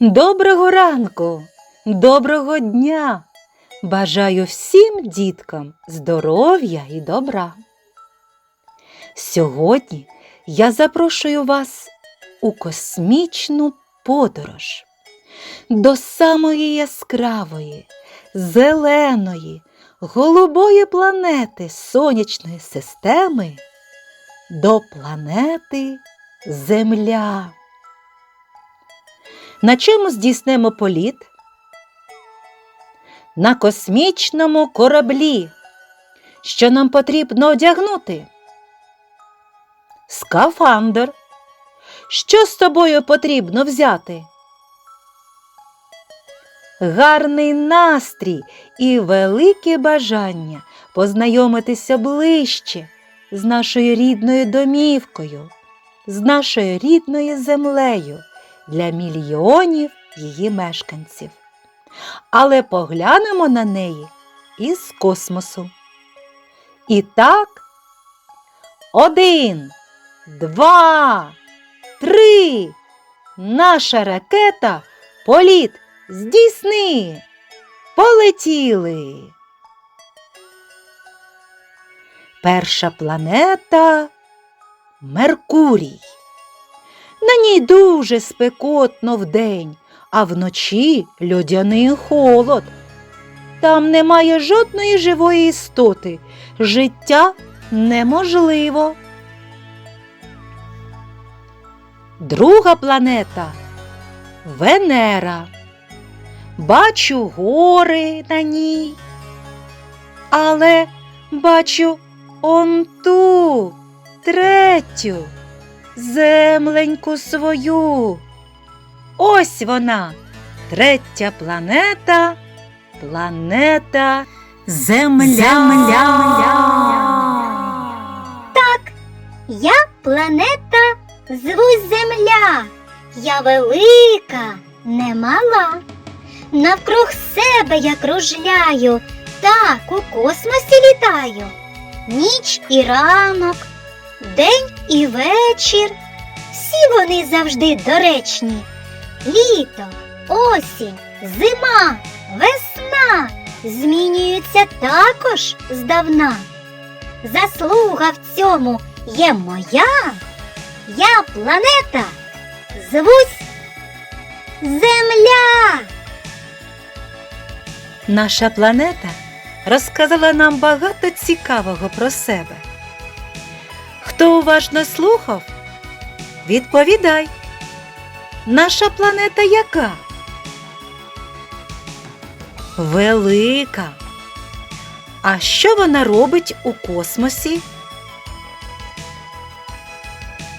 Доброго ранку, доброго дня! Бажаю всім діткам здоров'я і добра. Сьогодні я запрошую вас у космічну подорож до самої яскравої, зеленої, голубої планети сонячної системи до планети Земля. На чому здійснимо політ? На космічному кораблі. Що нам потрібно одягнути? Скафандр. Що з собою потрібно взяти? Гарний настрій і велике бажання познайомитися ближче з нашою рідною домівкою, з нашою рідною землею для мільйонів її мешканців. Але поглянемо на неї із космосу. І так, один, два, три. Наша ракета політ здійсни. Полетіли. Перша планета Меркурій. На ній дуже спекотно вдень, а вночі льодяний холод. Там немає жодної живої істоти. Життя неможливо. Друга планета Венера. Бачу гори на ній. Але бачу он ту третю земленьку свою. Ось вона, третя планета, планета Земля. Так, Я планета звусь Земля. Я велика, не мала. Навкруг себе я кружляю, так у космосі літаю. Ніч і ранок, день і вечір. Всі вони завжди доречні. Літо, осінь, зима, весна змінюються також здавна. Заслуга в цьому є моя. Я планета звусь Земля. Наша планета розказала нам багато цікавого про себе. Хто уважно слухав, відповідай. Наша планета яка? Велика. А що вона робить у космосі?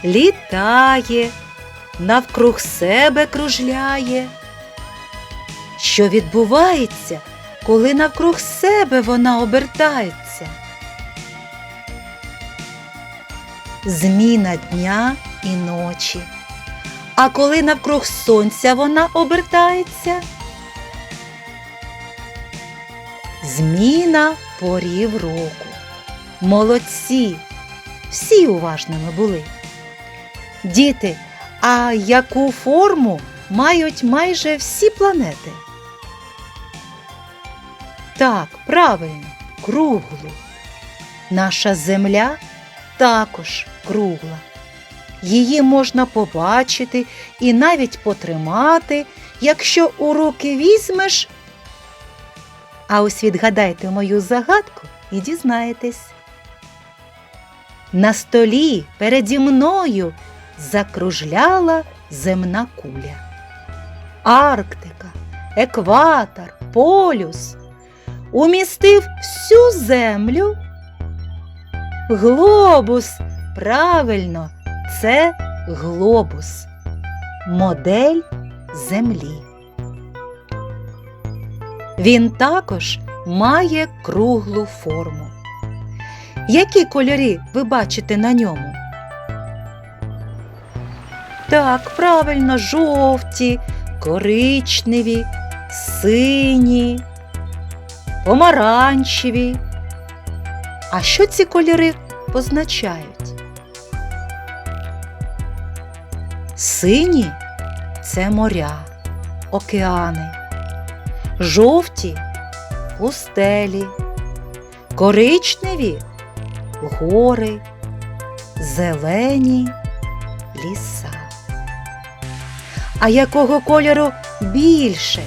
Літає, навкруг себе кружляє. Що відбувається, коли навкруг себе вона обертається? Зміна дня і ночі. А коли навкруг сонця вона обертається? Зміна порів року. Молодці! Всі уважними були. Діти, а яку форму мають майже всі планети? Так, правильно, круглу. Наша Земля також кругла. Її можна побачити і навіть потримати, якщо у руки візьмеш. А ось відгадайте мою загадку і дізнаєтесь. На столі переді мною закружляла земна куля. Арктика, екватор, полюс умістив всю землю. Глобус, правильно, це глобус, модель землі. Він також має круглу форму. Які кольори ви бачите на ньому? Так, правильно, жовті, коричневі, сині, помаранчеві. А що ці кольори позначають? Сині це моря, океани, жовті пустелі, коричневі гори, зелені ліса. А якого кольору більше?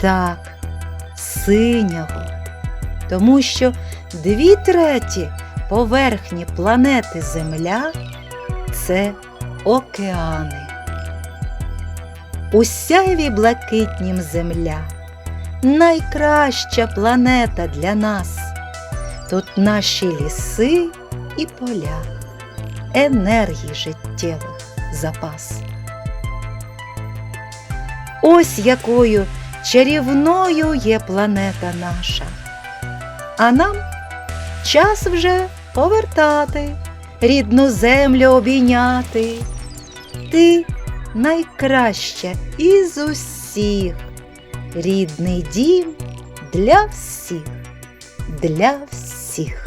Так, синього, тому що дві треті поверхні планети Земля це океани. У сяйві блакитнім земля найкраща планета для нас. Тут наші ліси і поля, енергії життєвих запас. Ось якою чарівною є планета наша. А нам час вже повертати, рідну землю обійняти. Ти найкраща із усіх, рідний дім для всіх, для всіх.